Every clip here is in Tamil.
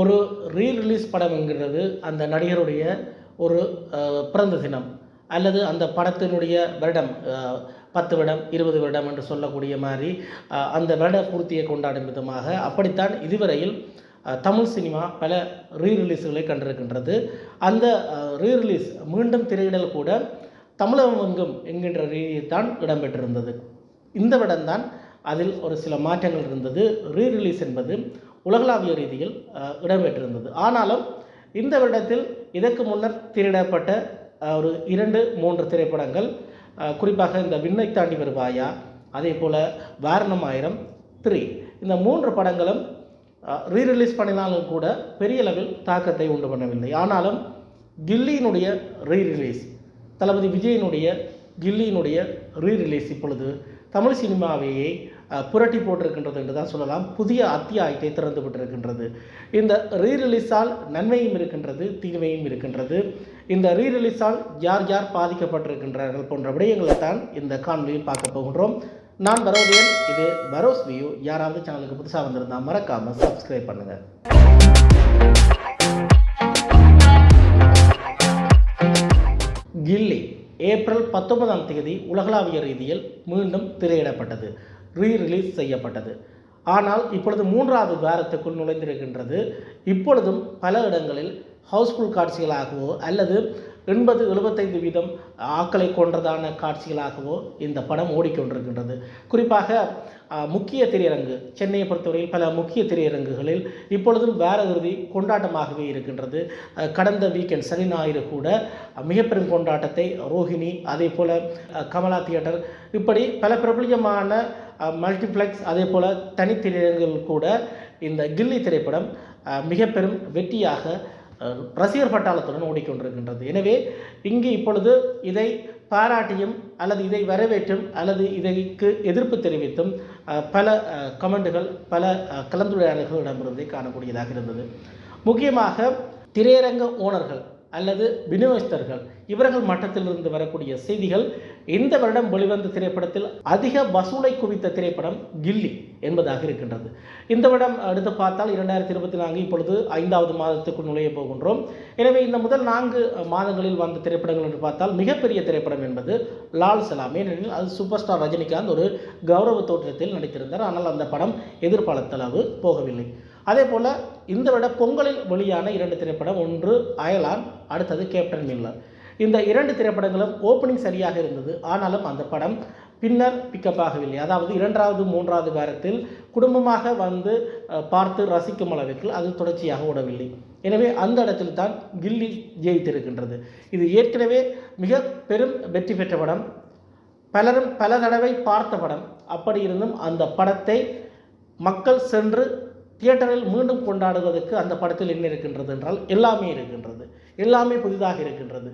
ஒரு ரீ ரிலீஸ் படம் என்கிறது அந்த நடிகருடைய ஒரு பிறந்த தினம் அல்லது அந்த படத்தினுடைய வருடம் பத்து வருடம் இருபது வருடம் என்று சொல்லக்கூடிய மாதிரி அந்த வருட பூர்த்தியை கொண்டாடும் விதமாக அப்படித்தான் இதுவரையில் தமிழ் சினிமா பல ரீ ரிலீஸுகளை கண்டிருக்கின்றது. அந்த ரீ ரிலீஸ் மீண்டும் திரையிடல் கூட தமிழகம் எங்கும் என்கின்ற ரீதியில் தான் இடம்பெற்றிருந்தது. இந்த வருடம்தான் அதில் ஒரு சில மாற்றங்கள் இருந்தது. ரீ ரிலீஸ் என்பது உலகளாவிய ரீதியில் இடம்பெற்றிருந்தது. ஆனாலும் இந்த வருடத்தில் இதற்கு முன்னர் திரையிடப்பட்ட ஒரு இரண்டு மூன்று திரைப்படங்கள் குறிப்பாக இந்த விண்ணை தாண்டி வருவாயா அதே போல் வாரணம் ஆயிரம் த்ரீ இந்த மூன்று படங்களும் ரீ ரிலீஸ் பண்ணினாலும் கூட பெரிய அளவில் தாக்கத்தை உண்டு பண்ணவில்லை. ஆனாலும் கில்லியினுடைய ரீ ரிலீஸ் தளபதி விஜயினுடைய கில்லியினுடைய ரீ ரிலீஸ் இப்பொழுது தமிழ் சினிமாவையே புரட்டி போட்டிருக்கின்றது என்று தான் சொல்லலாம். புதிய அத்தியாயத்தை திறந்து விட்டிருக்கின்றது. இந்த ரீரிலீஸால் நன்மையும் இருக்கின்றது தீமையும் இருக்கின்றது. இந்த ரீரிலீஸால் யார் யார் பாதிக்கப்பட்டிருக்கின்றார்கள் போன்ற விடயங்களை தான் இந்த காணொலியில் பார்க்க போகின்றோம். நான் பரோதியன் இது பரோஸ் வியூ. யாராவது சேனலுக்கு புதுசாக வந்திருந்தால் மறக்காமல் சப்ஸ்கிரைப் பண்ணுங்கள் கில்லி ஏப்ரல் பத்தொன்பதாம் தேதி உலகளாவிய ரீதியில் மீண்டும் திரையிடப்பட்டது. ரீ ரிலீஸ் செய்யப்பட்டது. ஆனால் இப்பொழுது மூன்றாவது வாரத்துக்குள் நுழைந்திருக்கின்றது. இப்பொழுதும் பல இடங்களில் ஹவுஸ்ஃபுல் காட்சிகளாகவோ அல்லது எண்பது எழுபத்தைந்து வீதம் ஆக்களை கொன்றதான காட்சிகளாகவோ இந்த படம் ஓடிக்கொண்டிருக்கின்றது. குறிப்பாக முக்கிய திரையரங்கு சென்னையை பொறுத்தவரையில் பல முக்கிய திரையரங்குகளில் இப்பொழுதும் வேற இறுதி கொண்டாட்டமாகவே இருக்கின்றது. கடந்த வீக்கெண்ட் சனி ஞாயிறு கூட மிகப்பெரும் கொண்டாட்டத்தை ரோஹிணி அதே போல் கமலா தியேட்டர் இப்படி பல பிரபலியமான மல்டிப்ளெக்ஸ் அதே போல் தனித்திரையரங்குகள் கூட இந்த கில்லி திரைப்படம் மிக பெரும் வெற்றியாக ரசிகர் பட்டாளத்துடன் ஓடிக்கொண்டிருக்கின்றது. எனவே இங்கு இப்பொழுது இதை பாராட்டியும் அல்லது இதை வரவேற்றும் அல்லது இதற்கு எதிர்ப்பு தெரிவித்தும் பல கமெண்டுகள் பல கலந்துரையாடல்கள் இடம்பெறுவதை காணக்கூடியதாக இருந்தது. முக்கியமாக திரையரங்க ஓனர்கள் அல்லது விநியோகஸ்தர்கள் இவர்கள் மட்டத்திலிருந்து வரக்கூடிய செய்திகள் இந்த வருடம் வெளிவந்த திரைப்படத்தில் அதிக வசூலை குவித்த திரைப்படம் கில்லி என்பதாக இருக்கின்றது. இந்த வருடம் எடுத்து பார்த்தால் இரண்டாயிரத்தி இருபத்தி நான்கு இப்பொழுது ஐந்தாவது மாதத்துக்குள் நுழைய போகின்றோம். எனவே இந்த முதல் நான்கு மாதங்களில் வந்த திரைப்படங்கள் என்று பார்த்தால் மிகப்பெரிய திரைப்படம் என்பது லால் சலாம். ஏனெனில் அது சூப்பர் ஸ்டார் ரஜினிகாந்த் ஒரு கௌரவ தோற்றத்தில் நடித்திருந்தார். ஆனால் அந்த படம் எதிர்பாலத்தளவு போகவில்லை. அதே போல் இந்த விட பொங்கலில் வெளியான இரண்டு திரைப்படம் ஒன்று அயலான் அடுத்தது கேப்டன் மில்லர். இந்த இரண்டு திரைப்படங்களும் ஓப்பனிங் சரியாக இருந்தது. ஆனாலும் அந்த படம் பின்னர் பிக்கப் ஆகவில்லை. அதாவது இரண்டாவது மூன்றாவது வாரத்தில் குடும்பமாக வந்து பார்த்து ரசிக்கும் அளவிற்கு அது தொடர்ச்சியாக ஓடவில்லை. எனவே அந்த இடத்தில் தான் கில்லி ஜெயித்திருக்கின்றது. இது ஏற்கனவே மிக பெரும் வெற்றி பெற்ற படம். பலரும் பல தடவை பார்த்த படம். அப்படி இருந்தும் அந்த படத்தை மக்கள் சென்று தியேட்டரில் மீண்டும் கொண்டாடுவதற்கு அந்த படத்தில் என்ன இருக்கின்றது என்றால் எல்லாமே இருக்கின்றது. எல்லாமே புதிதாக இருக்கின்றது.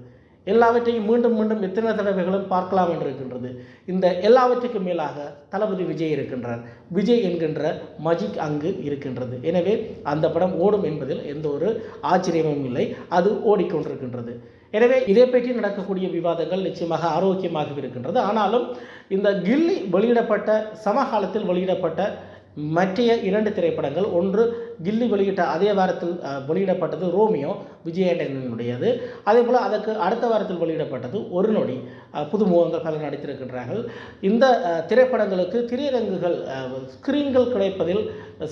எல்லாவற்றையும் மீண்டும் மீண்டும் எத்தனை தடவைகளும் பார்க்கலாம் என்று இருக்கின்றது. இந்த எல்லாவற்றுக்கும் மேலாக தளபதி விஜய் இருக்கின்றார். விஜய் என்கின்ற மஜிக் அங்கு இருக்கின்றது. எனவே அந்த படம் ஓடும் என்பதில் எந்த ஒரு ஆச்சரியமும் இல்லை. அது ஓடிக்கொண்டிருக்கின்றது. எனவே இதை பற்றி நடக்கக்கூடிய விவாதங்கள் நிச்சயமாக ஆரோக்கியமாக இருக்கின்றது. ஆனாலும் இந்த கில்லி வெளியிடப்பட்ட சமகாலத்தில் வெளியிடப்பட்ட மற்ற இரண்டு திரைப்படங்கள். ஒன்று கில்லி வெளியிட்ட அதே வாரத்தில் வெளியிடப்பட்டது ரோமியோ விஜயேண்டனுடையது அதே போல் அதற்கு அடுத்த வாரத்தில் வெளியிடப்பட்டது ஒரு நொடி புதுமுகங்கள் பலர் நடித்திருக்கின்றார்கள். இந்த திரைப்படங்களுக்கு திரையரங்குகள் ஸ்க்ரீன்கள் ஸ்கிரீன்கள் கிடைப்பதில்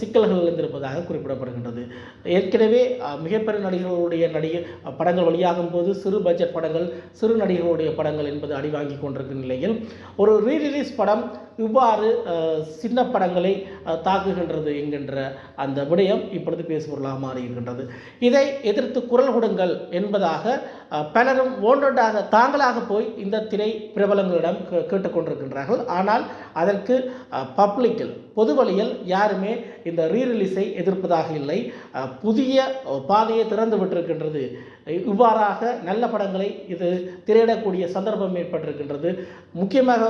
சிக்கல்கள் இருந்திருப்பதாக குறிப்பிடப்படுகின்றது. ஏற்கனவே மிகப்பெரிய நடிகர்களுடைய நடிகை படங்கள் வெளியாகும் போது சிறு பட்ஜெட் படங்கள் சிறு நடிகர்களுடைய படங்கள் என்பது அடிவாங்கி கொண்டிருக்கும் நிலையில் ஒரு ரீ ரிலீஸ் படம் இவ்வாறு சின்ன படங்களை தாக்குகின்றது என்கின்ற அந்த விடயம் இப்பொழுது பேசுபொருளாக மாறியிருக்கின்றது. இதை எதிர்த்து குரல் கொடுங்கள் என்பதாக பலரும் ஒன்றொன்றாக தாங்களாக போய் இந்த திரை பிரபலங்களிடம் கேட்டுக்கொண்டிருக்கின்றார்கள். ஆனால் அதற்கு பப்ளிக்கில் பொது வழியில் யாருமே இந்த ரீரிலீஸை எதிர்ப்பதாக இல்லை. புதிய பாதையை திறந்து விட்டிருக்கின்றது. இவ்வாறாக நல்ல படங்களை இது திரையிடக்கூடிய சந்தர்ப்பம் ஏற்பட்டிருக்கின்றது. முக்கியமாக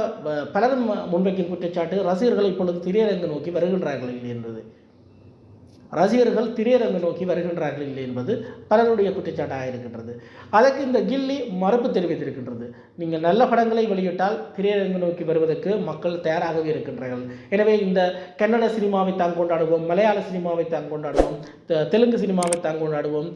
பலரும் முன்வைக்கும் குற்றச்சாட்டு ரசிகர்கள் இப்பொழுது திரையரங்கு நோக்கி வருகின்றார்கள் என்பது. ரசிகர்கள் திரையரங்கு நோக்கி வருகின்றார்கள் இல்லை என்பது பலருடைய குற்றச்சாட்டாக இருக்கின்றது. அதற்கு இந்த கில்லி மறுப்பு தெரிவித்திருக்கின்றது. நீங்கள் நல்ல படங்களை வெளியிட்டால் திரையரங்கு நோக்கி வருவதற்கு மக்கள் தயாராகவே இருக்கின்றார்கள். எனவே இந்த கன்னட சினிமாவை தான் கொண்டாடுவோம் மலையாள சினிமாவை தான் கொண்டாடுவோம் தெலுங்கு சினிமாவை தான் கொண்டாடுவோம்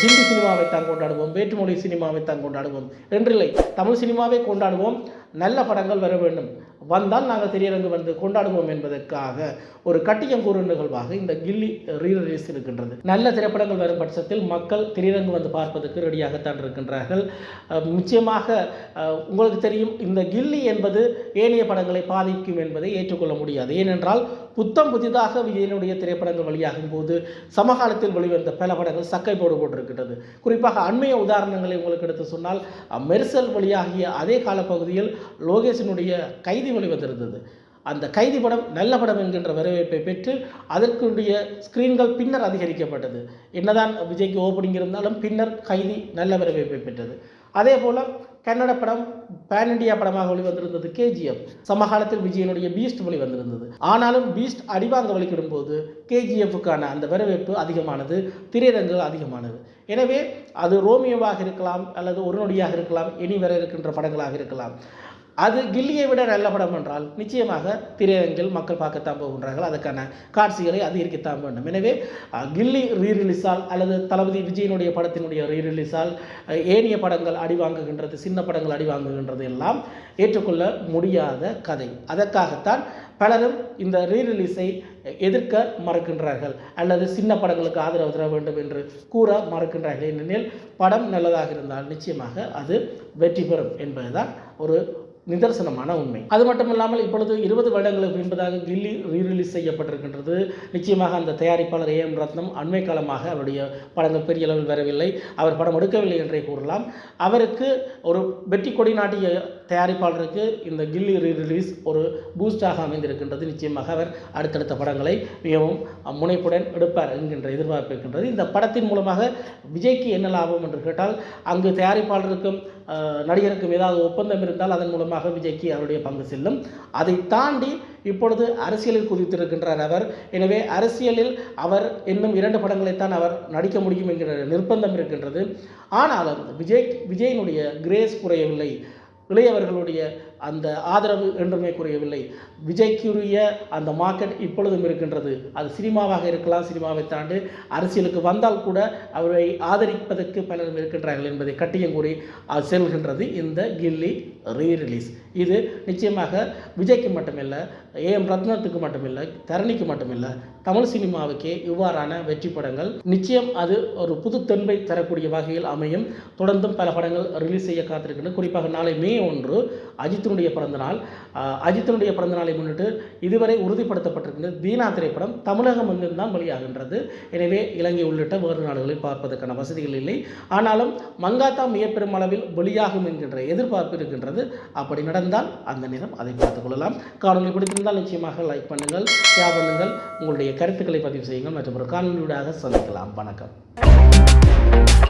ஹிந்தி சினிமாவை தான் கொண்டாடுவோம் வேற்றுமொழி சினிமாவை தான் கொண்டாடுவோம். என்றில்லை தமிழ் சினிமாவை கொண்டாடுவோம். நல்ல படங்கள் வர வேண்டும். வந்தால் நாங்கள் திரையரங்கு வந்து கொண்டாடுவோம் என்பதற்காக ஒரு கட்டியங்கூறு நிகழ்வாக இந்த கில்லி ரீரிலீஸ் இருக்கின்றது. நல்ல திரைப்படங்கள் வரும் பட்சத்தில் மக்கள் திரையரங்கு வந்து பார்ப்பதற்கு ரெடியாகத்தான் இருக்கின்றார்கள். நிச்சயமாக உங்களுக்கு தெரியும் இந்த கில்லி என்பது ஏனைய படங்களை பாதிக்கும் என்பதை ஏற்றுக்கொள்ள முடியாது. ஏனென்றால் புத்தம் புதிதாக விஜயனுடைய திரைப்படங்கள் வெளியாகும் போது சமகாலத்தில் வெளிவந்த பல படங்கள் சக்கை போடு போட்டிருக்கின்றது. குறிப்பாக அண்மைய உதாரணங்களை உங்களுக்கு எடுத்து சொன்னால் மெர்சல் வெளியாகிய அதே காலப்பகுதியில் லோகேஷனுடைய கைதி வெளிவந்திருந்தது. அந்த கைதி படம் நல்ல படம் என்கின்ற வரவேற்பை பெற்று அதற்குடைய ஸ்க்ரீன்கள் பின்னர் அதிகரிக்கப்பட்டது. என்னதான் விஜய்க்கு ஓப்பனிங் இருந்தாலும் பின்னர் கைதி நல்ல வரவேற்பை பெற்றது. அதே போல் கன்னட படம் பேன் இண்டியா படமாக வெளிவந்திருந்தது கேஜிஎஃப் சமகாலத்தில் விஜயனுடைய பீஸ்ட் வெளிவந்திருந்தது ஆனாலும் பீஸ்ட் அடிவாங்க வலிக்கிடும் போது கேஜிஎஃப்க்கான அந்த வரவேற்பு அதிகமானது திரையரங்குகள் அதிகமானது. எனவே அது ரோமியோவாக இருக்கலாம் அல்லது ஒரு நொடியாக இருக்கலாம் இனி வர இருக்கின்ற படங்களாக இருக்கலாம். அது கில்லியை விட நல்ல படம் என்றால் நிச்சயமாக திரையரங்கில் மக்கள் பார்க்கத்தான் போகின்றார்கள். அதற்கான காட்சிகளை அதிகரிக்கத்தான் வேண்டும். எனவே கில்லி ரீரிலீஸால் அல்லது தளபதி விஜயனுடைய படத்தினுடைய ரீரிலீஸால் அஹ், ஏனைய படங்கள் அடிவாங்குகின்றது சின்ன படங்கள் அடிவாங்குகின்றது எல்லாம் ஏற்றுக்கொள்ள முடியாத கதை. அதற்காகத்தான் பலரும் இந்த ரீரிலீஸை எதிர்க்க மறுக்கின்றார்கள். அல்லது சின்ன படங்களுக்கு ஆதரவு தர வேண்டும் என்று கூற மறுக்கின்றார்கள். ஏனெனில் படம் நல்லதாக இருந்தால் நிச்சயமாக அது வெற்றி பெறும் என்பதுதான் ஒரு நிதர்சனமான உண்மை. அது மட்டும் இல்லாமல் இப்பொழுது இருபது வருடங்களுக்கு பின்பதாக கில்லி ரீரிலீஸ் செய்யப்பட்டிருக்கின்றது. நிச்சயமாக அந்த தயாரிப்பாளர் ஏ எம் ரத்னம் அண்மை காலமாக அவருடைய படங்கள் பெரிய அளவில் வரவில்லை. அவர் படம் எடுக்கவில்லை என்றே கூறலாம். அவருக்கு ஒரு வெற்றி கொடி நாட்டிய தயாரிப்பாளருக்கு இந்த கில்லி ரீ ரிலீஸ் ஒரு பூஸ்டாக அமைந்திருக்கின்றது. நிச்சயமாக அவர் அடுத்தடுத்த படங்களை மிகவும் முனைப்புடன் எடுப்பார் என்கின்ற எதிர்பார்ப்பு இருக்கின்றது. இந்த படத்தின் மூலமாக விஜய்க்கு என்ன லாபம் என்று கேட்டால் அங்கு தயாரிப்பாளருக்கும் நடிகருக்கும் ஏதாவது ஒப்பந்தம் இருந்தால் அதன் மூலமாக விஜய்க்கு அவருடைய பங்கு செல்லும். அதை தாண்டி இப்பொழுது அரசியலில் குதித்திருக்கின்றார் அவர். எனவே அரசியலில் அவர் இன்னும் இரண்டு படங்களைத்தான் அவர் நடிக்க முடியும் என்கிற நிர்பந்தம் இருக்கின்றது. ஆனாலும் விஜய் விஜயினுடைய கிரேஸ் குறையவில்லை. இளையவர்களுடைய அந்த ஆதரவு என்றுமே குறையவில்லை. விஜய்க்குரிய அந்த மார்க்கெட் இப்பொழுதும் இருக்கின்றது. அது சினிமாவாக இருக்கலாம் சினிமாவை தாண்டி அரசியலுக்கு வந்தால் கூட அவரை ஆதரிப்பதற்கு பலரும் இருக்கின்றார்கள் என்பதை கட்டியம் கூறி அது செல்கின்றது இந்த கில்லி ரீரிலீஸ் இது நிச்சயமாக விஜய்க்கு மட்டுமில்ல ஏஎம் ரத்னத்துக்கு மட்டுமில்லை தரணிக்கு மட்டுமில்லை தமிழ் சினிமாவுக்கே இவ்வாறான வெற்றி படங்கள். நிச்சயம் அது ஒரு புது தென்பை தரக்கூடிய வகையில் அமையும். தொடர்ந்தும் பல படங்கள் ரிலீஸ் செய்ய காத்திருக்கின்றன. குறிப்பாக நாளை மே ஒன்று அஜித்தினுடைய பிறந்தநாள் அஜித்தினுடைய பிறந்தநாளை முன்னிட்டு இதுவரை உறுதிப்படுத்தப்பட்டிருக்கின்ற தீனா திரைப்படம் தமிழகம் எங்கிருந்தான் வெளியாகின்றது. எனவே இலங்கை உள்ளிட்ட வேறு நாடுகளில் பார்ப்பதற்கான வசதிகள் இல்லை. ஆனாலும் மங்காத்தா மிகப்பெரும் அளவில் வெளியாகும் என்கின்ற எதிர்பார்ப்பு இருக்கின்றது. அப்படி நடந்தால் அந்த நேரம் அதை பார்த்துக் கொள்ளலாம். காணொலி பிடித்திருந்தால் நிச்சயமாக லைக் பண்ணுங்கள் ஷேர் பண்ணுங்கள். உங்களுடைய கருத்துக்களை பதிவு செய்யுங்கள். மற்றும் ஒரு காணொலியூடாக சந்திக்கலாம். வணக்கம்.